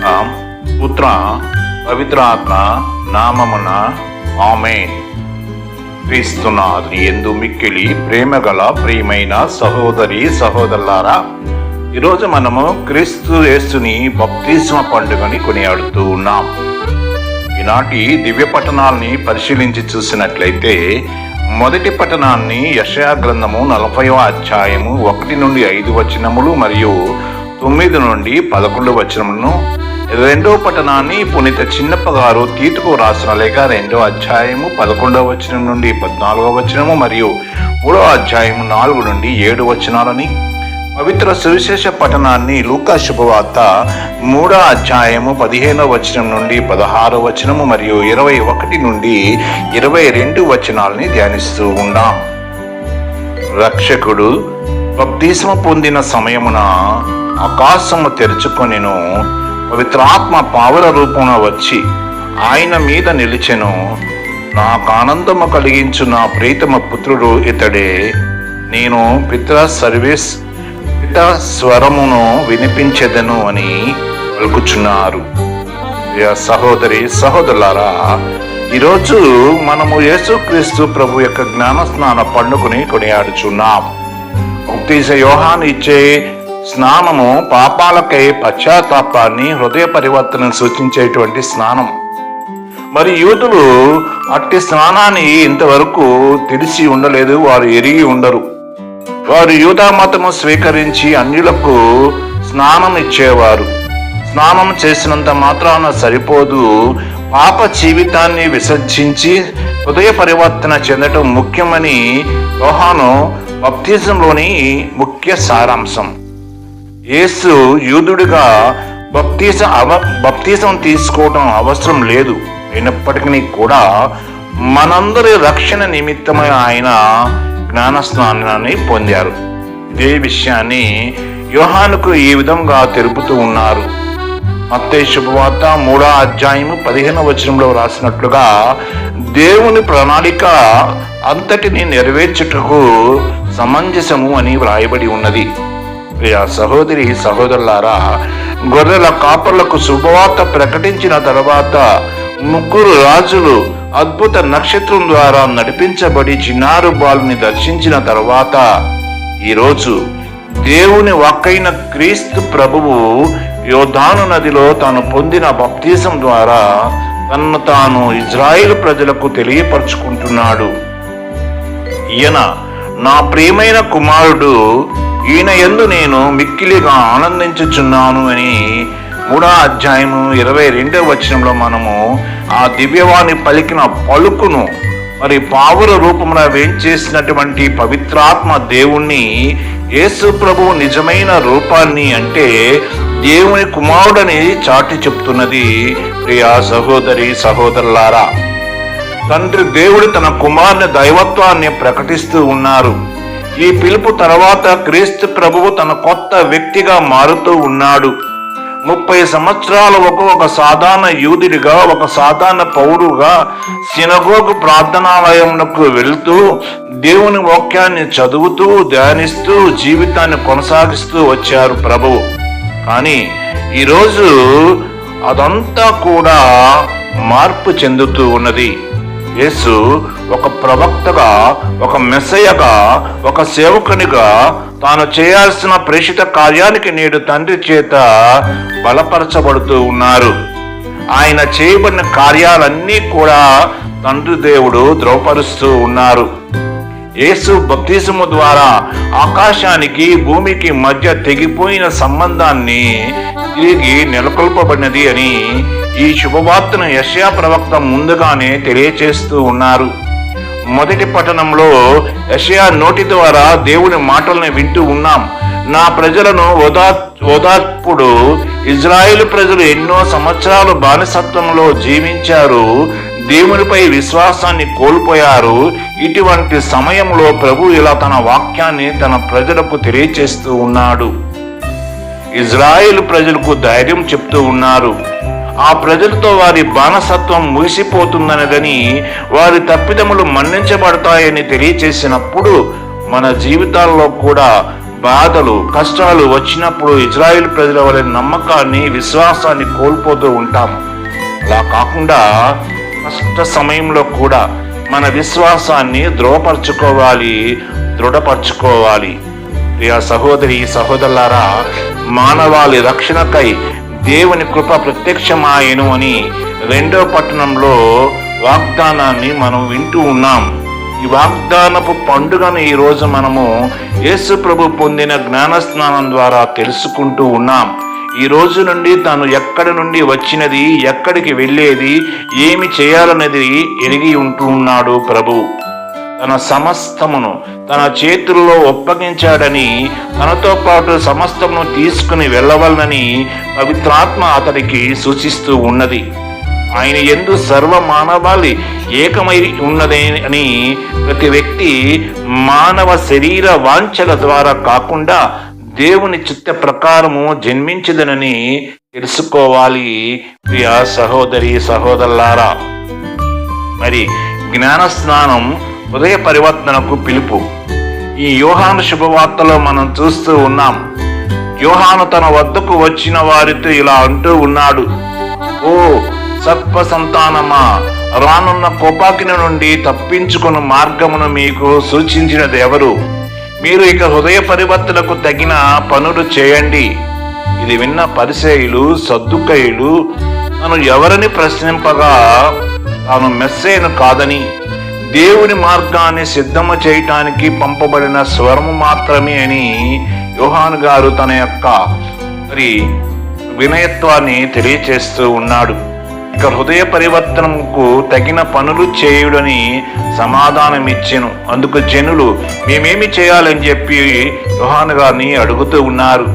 పుత్ర పవిత్రాత్మ నామమున ఆమె క్రీస్తునాథుని ఎందు మిక్కిలి ప్రేమగల ప్రియమైన సహోదరి సహోదరులారా ఈరోజు మనము క్రీస్తు యేసుని బప్తిస్మ పండుగని కొనియాడుతూ ఉన్నాం. ఈనాటి దివ్య పట్టణాలని పరిశీలించి చూసినట్లయితే మొదటి పట్టణాన్ని యశయా గ్రంథము నలభైవ అధ్యాయము ఒకటి నుండి ఐదు వచనములు మరియు తొమ్మిది నుండి పదకొండు వచనములను రెండో పట్టణాన్ని పునీత చిన్నప్ప గారు తీతుకు రాసిన లేక రెండో అధ్యాయము పదకొండవ వచనం నుండి పద్నాలుగవ వచనము మరియు మూడవ అధ్యాయము నాలుగు నుండి ఏడు వచనాలని. పవిత్ర సువిశేష పట్టణాన్ని లూకా శుభవార్త మూడో అధ్యాయము పదిహేనవ వచనం నుండి పదహారో వచనము మరియు ఇరవై ఒకటి నుండి ఇరవై రెండు వచనాలని ధ్యానిస్తూ ఉన్నాం. రక్షకుడు బప్తీసము పొందిన సమయమున ఆకాశము తెరుచుకొనిను పవిత్రాత్మ పావుల రూపంలో వచ్చి ఆయన మీద నిలిచెను. నాకు ఆనందము కలిగించు నా ప్రీతమ పుత్రుడు ఇతడే. నేను పిత్ర సర్వీస్ పిత స్వరమును వినిపించెదను అని పలుకుచున్నారు. సహోదరి సహోదరులారా ఈరోజు మనము యేసుక్రీస్తు ప్రభు యొక్క జ్ఞాన స్నాన పండుగని కొనియాడుచున్నాం. యోహాన్ ఇచ్చే స్నానము పాపాలకై పశ్చాత్తాపాన్ని హృదయ పరివర్తనను సూచించేటువంటి స్నానం. మరి యూదులు అట్టి స్నానాన్ని ఇంతవరకు తెలిసి ఉండలేదు వారు ఎరిగి ఉండరు. వారు యూదా మతము స్వీకరించి అన్యులకు స్నానం ఇచ్చేవారు. స్నానం చేసినంత మాత్రాన సరిపోదు. పాప జీవితాన్ని విసర్జించి హృదయ పరివర్తన చెందటం ముఖ్యమని యోహాను బప్తిజంలోని ముఖ్య సారాంశం. యేసు యూదుడిగా బప్తీస అవ బప్తీసం తీసుకోవడం అవసరం లేదు. అయినప్పటికీ కూడా మనందరి రక్షణ నిమిత్తమై ఆయన జ్ఞానస్నానాన్ని పొందారు. ఇదే విషయాన్ని యోహానుకు ఈ విధంగా తెలుపుతూ ఉన్నారు. అత్తే శుభవార్త మూడో అధ్యాయము పదిహేను వచనంలో రాసినట్లుగా దేవుని ప్రణాళిక అంతటిని నెరవేర్చుటకు సమంజసము అని వ్రాయబడి ఉన్నది. ప్రియ సహోదరి సహోదరులారా గొర్రెల కాపర్లకు శుభవార్త ప్రకటించిన తర్వాత ముగ్గురు రాజులు అద్భుత నక్షత్రం ద్వారా నడిపించబడి చిన్నారు బాలుని దర్శించిన తర్వాత ఈరోజు దేవుని వాక్కైన క్రీస్తు ప్రభువు యోధాను నదిలో తాను పొందిన బప్తీసం ద్వారా తన్ను తాను ఇజ్రాయిల్ ప్రజలకు తెలియపరుచుకుంటున్నాడు. ఈయన నా ప్రియమైన కుమారుడు ఈయన ఎందు నేను మిక్కిలిగా ఆనందించుచున్నాను అని మూడో అధ్యాయము ఇరవై రెండవ వచనంలో మనము ఆ దివ్యవాణి పలికిన పలుకును మరి పావుల రూపమున వేంచేసినటువంటి పవిత్రాత్మ దేవుణ్ణి యేసు ప్రభు నిజమైన రూపాన్ని అంటే దేవుని కుమారుడని చాటి చెప్తున్నది. ప్రియా సహోదరి సహోదరులారా తండ్రి దేవుడు తన కుమారుని దైవత్వాన్ని ప్రకటిస్తూ ఉన్నారు. ఈ పిలుపు తర్వాత క్రీస్తు ప్రభువు తన కొత్త వ్యక్తిగా మారుతూ ఉన్నాడు. ముప్పై సంవత్సరాల ఒక ఒక సాధారణ యూదుడిగా ఒక సాధారణ పౌరుగా సినగోగు ప్రార్థనాలయంకు వెళుతూ దేవుని వాక్యాన్ని చదువుతూ ధ్యానిస్తూ జీవితాన్ని కొనసాగిస్తూ వచ్చారు ప్రభువు. కానీ ఈరోజు అదంతా కూడా మార్పు చెందుతూ ఉన్నది. యేసు ఒక ప్రవక్తగా ఒక మెస్సయ్యగా ఒక సేవకునిగా తాను చేయాల్సిన ప్రేషిత కార్యానికి నేడు తండ్రి చేత బలపరచబడుతూ ఉన్నారు. ఆయన చేయబడిన కార్యాలన్నీ కూడా తండ్రి దేవుడు ద్రోపరుస్తూ ఉన్నారు. యేసు బప్తిజము ద్వారా ఆకాశానికి భూమికి మధ్య తెగిపోయిన సంబంధాన్ని తిరిగి నెలకొల్పబడినది అని ఈ శుభవార్తను యశయా ప్రవక్త ముందుగానే తెలియచేస్తూ ఉన్నారు. మొదటి పట్టణంలో యషయా నోటి ద్వారా దేవుని మాటల్ని వింటూ ఉన్నాం. నా ప్రజలను ఓదా ఓదార్పుడు ఇజ్రాయేల్ ప్రజలు ఎన్నో సంవత్సరాలు బానిసత్వంలో జీవించారు. దేవునిపై విశ్వాసాన్ని కోల్పోయారు. ఇటువంటి సమయంలో ప్రభు ఇలా తన వాక్యాన్ని తన ప్రజలకు తెలియచేస్తూ ఉన్నాడు. ఇజ్రాయేల్ ప్రజలకు ధైర్యం చెప్తూ ఉన్నారు. ఆ ప్రజలతో వారి బానసత్వం ముగిసిపోతుందనదని వారి తప్పిదములు మన్నించబడతాయని తెలియచేసినప్పుడు మన జీవితాల్లో కూడా బాధలు కష్టాలు వచ్చినప్పుడు ఇజ్రాయిల్ ప్రజల వలె నమ్మకాన్ని విశ్వాసాన్ని కోల్పోతూ ఉంటాం అలా కాకుండా కష్ట సమయంలో కూడా మన విశ్వాసాన్ని ధృవపరచుకోవాలి దృఢపరచుకోవాలి. ప్రియా సహోదరి సహోదరులారా మానవాళి రక్షణకై దేవుని కృప ప్రత్యక్షమాయను అని రెండో పట్టణంలో వాగ్దానాన్ని మనం వింటూ ఉన్నాం. ఈ వాగ్దానపు పండుగను ఈరోజు మనము యేసు ప్రభు పొందిన జ్ఞాన స్నానం ద్వారా తెలుసుకుంటూ ఉన్నాం. ఈ రోజు నుండి తాను ఎక్కడి నుండి వచ్చినది ఎక్కడికి వెళ్ళేది ఏమి చేయాలనేది ఎరిగి ఉంటూ ఉన్నాడు ప్రభు. తన సమస్తమును తన చేతుల్లో ఒప్పగించాడని తనతో పాటు సమస్తమును తీసుకుని వెళ్ళవలనని పవిత్రాత్మ అతడికి సూచిస్తూ ఉన్నది. ఆయన ఎందు సర్వ మానవాళి ఏకమై ఉన్నదే అని ప్రతి వ్యక్తి మానవ శరీర వాంఛల ద్వారా కాకుండా దేవుని చిత్త ప్రకారము జన్మించదనని తెలుసుకోవాలి. ప్రియ సహోదరి సహోదరులారా మరి జ్ఞాన స్నానం హృదయ పరివర్తనకు పిలుపు. ఈ యోహాను శుభవార్తలో మనం చూస్తూ ఉన్నాం యోహాను తన వద్దకు వచ్చిన వారితో ఇలా అంటూ ఉన్నాడు ఓ సత్వ సంతానమా రానున్న కోపాకిన నుండి తప్పించుకున్న మార్గమును మీకు సూచించినది ఎవరు? మీరు ఇక హృదయ పరివర్తనకు తగిన పనులు చేయండి. ఇది విన్న పరిసేయులు సద్దుకయులు తను ఎవరిని ప్రశ్నింపగా తాను మెస్సేను కాదని దేవుని మార్గాన్ని సిద్ధము చేయటానికి పంపబడిన స్వరము మాత్రమే అని యోహాన్ గారు తన యొక్క మరి వినయత్వాన్ని తెలియచేస్తూ ఉన్నాడు. ఇక హృదయ పరివర్తనకు తగిన పనులు చేయుడని సమాధానం ఇచ్చెను. అందుకు జనులు మేమేమి చేయాలని చెప్పి యోహాన్ గారిని అడుగుతూ ఉన్నారు.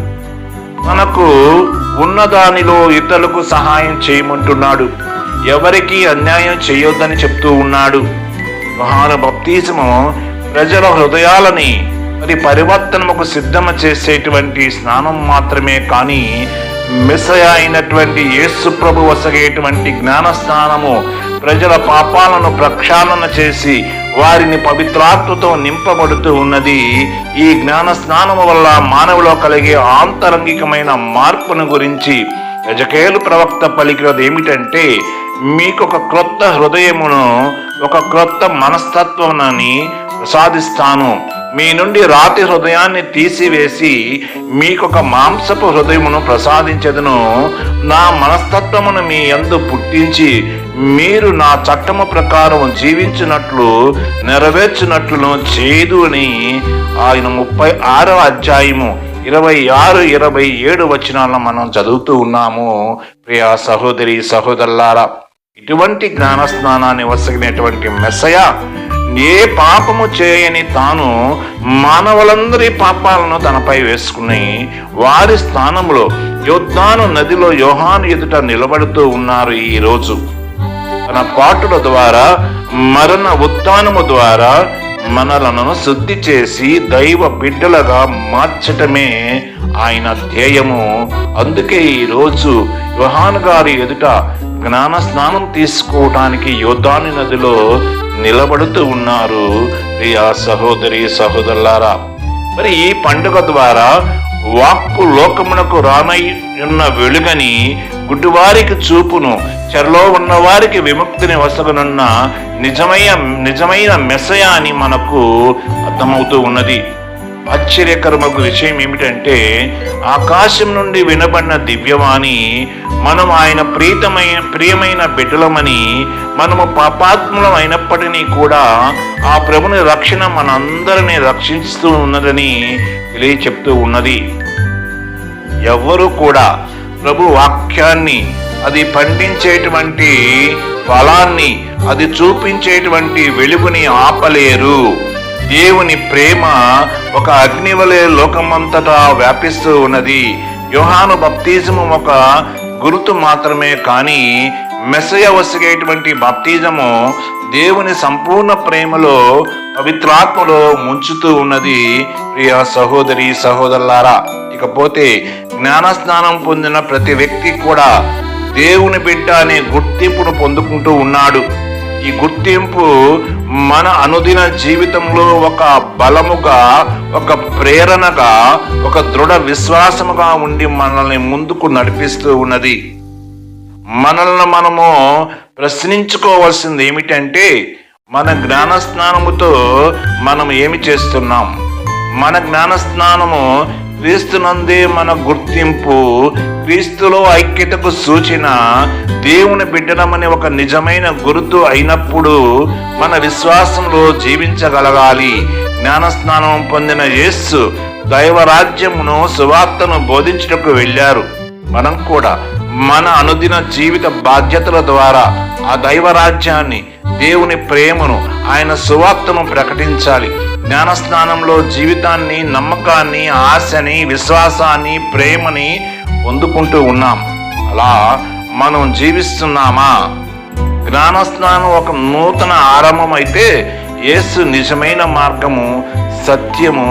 మనకు ఉన్నదానిలో ఇతరులకు సహాయం చేయమంటున్నాడు. ఎవరికి అన్యాయం చేయొద్దని చెప్తూ ఉన్నాడు. యోహాను ప్రజల హృదయాలని మరి పరివర్తనకు సిద్ధము చేసేటువంటి స్నానం మాత్రమే కానీ మిసయ అయినటువంటి యేసు ప్రభు వసగేటువంటి జ్ఞాన స్నానము ప్రజల పాపాలను ప్రక్షాళన చేసి వారిని పవిత్రాత్మతో నింపబడుతూ ఉన్నది. ఈ జ్ఞాన స్నానము వల్ల మానవులో కలిగే ఆంతరంగికమైన మార్పును గురించి యజకేలు ప్రవక్త పలికినది ఏమిటంటే మీకు ఒక క్రొత్త హృదయమును ఒక క్రొత్త మనస్తత్వమునని ప్రసాదిస్తాను. మీ నుండి రాతి హృదయాన్ని తీసివేసి మీకొక మాంసపు హృదయమును ప్రసాదించదును. నా మనస్తత్వమును మీ యందు పుట్టించి మీరు నా చట్టము ప్రకారం జీవించినట్లు నెరవేర్చినట్లు చేదు అని ఆయన ముప్పై ఆరవ అధ్యాయము ఇరవై ఆరు ఇరవై ఏడు వచనాలను మనం చదువుతూ ఉన్నాము. ప్రియా సహోదరి సహోదరులారా ఇటువంటి జ్ఞానస్నానాన్ని వసగినటువంటి మెస్సయ ఏ పాపము చేయని తాను మానవులందరి పాపాలను తనపై వేసుకుని వారి స్థానంలో యోద్ధాను నదిలో యోహాను ఎదుట నిలబడుతూ ఉన్నారు ఈ రోజు. తన పాటుల ద్వారా మరణ ఉత్థానము ద్వారా మనలను శుద్ధి చేసి దైవ బిడ్డలుగా మార్చటమే ఆయన ధ్యేయము. అందుకే ఈ రోజు యోహాను గారి ఎదుట జ్ఞాన స్నానం తీసుకోవటానికి యోధాని నదిలో నిలబడుతూ ఉన్నారు. ప్రియా సహోదరి సహోదరులారా మరి ఈ పండుగ ద్వారా వాక్కు లోకమునకు రానై ఉన్న వెలుగని గుడ్డివారికి చూపును చెరలో ఉన్నవారికి విముక్తిని వసగనున్న నిజమైన నిజమైన మెసయ అని మనకు అర్థమవుతూ ఉన్నది. ఆశ్చర్యకరమకు విషయం ఏమిటంటే ఆకాశం నుండి వినబడిన దివ్యవాణి మనం ఆయన ప్రీతమైన ప్రియమైన బిడ్డలమని మనము పాపాత్ములం అయినప్పటినీ కూడా ఆ ప్రభుని రక్షణ మనందరినీ రక్షిస్తూ ఉన్నదని తెలియచెప్తూ ఉన్నది. ఎవ్వరూ కూడా ప్రభు వాక్యాన్ని అది పండించేటువంటి ఫలాన్ని అది చూపించేటువంటి వెలుగుని ఆపలేరు. దేవుని ప్రేమ ఒక అగ్నివలే లోకమంతటా వ్యాపిస్తూ ఉన్నది. యోహాను బప్తిజము ఒక గుర్తు మాత్రమే కానీ మెసయ వసిగేటువంటి బప్తిజము దేవుని సంపూర్ణ ప్రేమలో పవిత్రాత్మలో ముంచుతూ ఉన్నది. ప్రియ సహోదరి సహోదరులారా ఇకపోతే జ్ఞాన స్నానం పొందిన ప్రతి వ్యక్తి కూడా దేవుని బిడ్డ అనే గుర్తింపును పొందుకుంటూ ఉన్నాడు. ఈ గుర్తింపు మన అనుదిన జీవితంలో ఒక బలముగా ఒక ప్రేరణగా ఒక దృఢ విశ్వాసముగా ఉండి మనల్ని ముందుకు నడిపిస్తూ ఉన్నది. మనల్ని మనము ప్రశ్నించుకోవాల్సింది ఏమిటంటే మన జ్ఞానస్నానముతో మనం ఏమి చేస్తున్నాం? మన జ్ఞానస్నానము క్రీస్తునందే మన గుర్తింపు క్రీస్తులో ఐక్యతకు సూచన దేవుని బిడ్డనమని ఒక నిజమైన గుర్తు అయినప్పుడు మన విశ్వాసంలో జీవించగలగాలి. జ్ఞానస్నానం పొందిన యేస్సు దైవరాజ్యమును సువార్తను బోధించుటకు వెళ్ళారు. మనం కూడా మన అనుదిన జీవిత బాధ్యతల ద్వారా ఆ దైవరాజ్యాన్ని దేవుని ప్రేమను ఆయన సువార్తను ప్రకటించాలి. జ్ఞానస్నానంలో జీవితాన్ని నమ్మకాన్ని ఆశని విశ్వాసాన్ని ప్రేమని పొందుకుంటూ ఉన్నాం. అలా మనం జీవిస్తున్నామా? జ్ఞానస్నానం ఒక నూతన ఆరంభం అయితే యేసు నిజమైన మార్గము సత్యము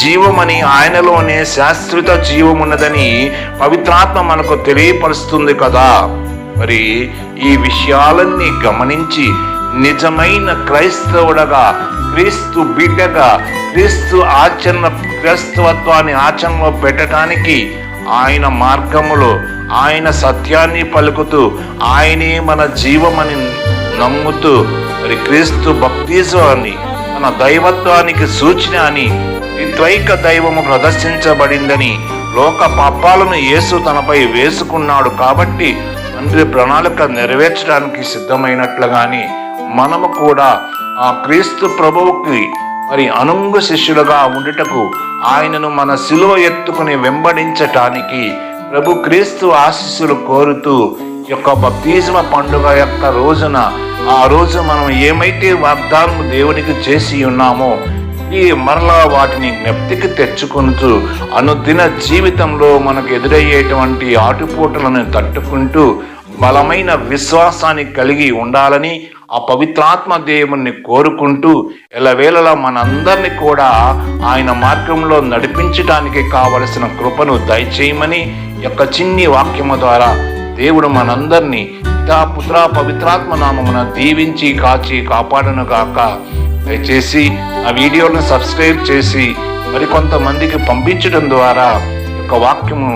జీవమని ఆయనలోనే శాశ్వత జీవమున్నదని పవిత్రాత్మ మనకు తెలియపరుస్తుంది కదా. మరి ఈ విషయాలన్నీ గమనించి నిజమైన క్రైస్తవుడగా క్రీస్తు బిడ్డగా క్రీస్తు ఆచరణ క్రైస్తవత్వాన్ని ఆచరణలో పెట్టడానికి ఆయన మార్గములో ఆయన సత్యాన్ని పలుకుతూ ఆయనే మన జీవమని నమ్ముతూ మరి క్రీస్తు భక్తిజాన్ని తన దైవత్వానికి సూచన అని ద్వైక దైవము ప్రదర్శించబడిందని లోక పాపాలను యేసు తనపై వేసుకున్నాడు కాబట్టి తండ్రి ప్రణాళిక నెరవేర్చడానికి సిద్ధమైనట్లుగాని మనము కూడా ఆ క్రీస్తు ప్రభువుకి మరి అనుంగు శిష్యులుగా ఉండుటకు ఆయనను మన శిలువ ఎత్తుకుని వెంబడించటానికి ప్రభు క్రీస్తు ఆశీస్సులు కోరుతూ యొక్క బప్తిజమ పండుగ యొక్క రోజున ఆ రోజు మనం ఏమైతే వాగ్దానం దేవునికి చేసి ఉన్నామో ఈ మరలా వాటిని జ్ఞప్తికి తెచ్చుకుంటూ అనుదిన జీవితంలో మనకు ఎదురయ్యేటువంటి ఆటుపోటులను తట్టుకుంటూ బలమైన విశ్వాసాన్ని కలిగి ఉండాలని ఆ పవిత్రాత్మ దేవుణ్ణి కోరుకుంటూ ఎలవేళలా మనందరినీ కూడా ఆయన మార్గంలో నడిపించడానికి కావలసిన కృపను దయచేయమని యొక్క చిన్ని వాక్యము ద్వారా దేవుడు మనందరినీ పితా పుత్ర పవిత్రాత్మ నామమున దీవించి కాచి కాపాడను గాక. దయచేసి ఆ వీడియోను సబ్స్క్రైబ్ చేసి మరి కొంతమందికి పంపించడం ద్వారా యొక్క వాక్యము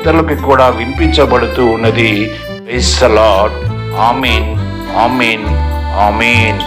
ఇతరులకి కూడా వినిపించబడుతూ ఉన్నది. Lord amen amen amen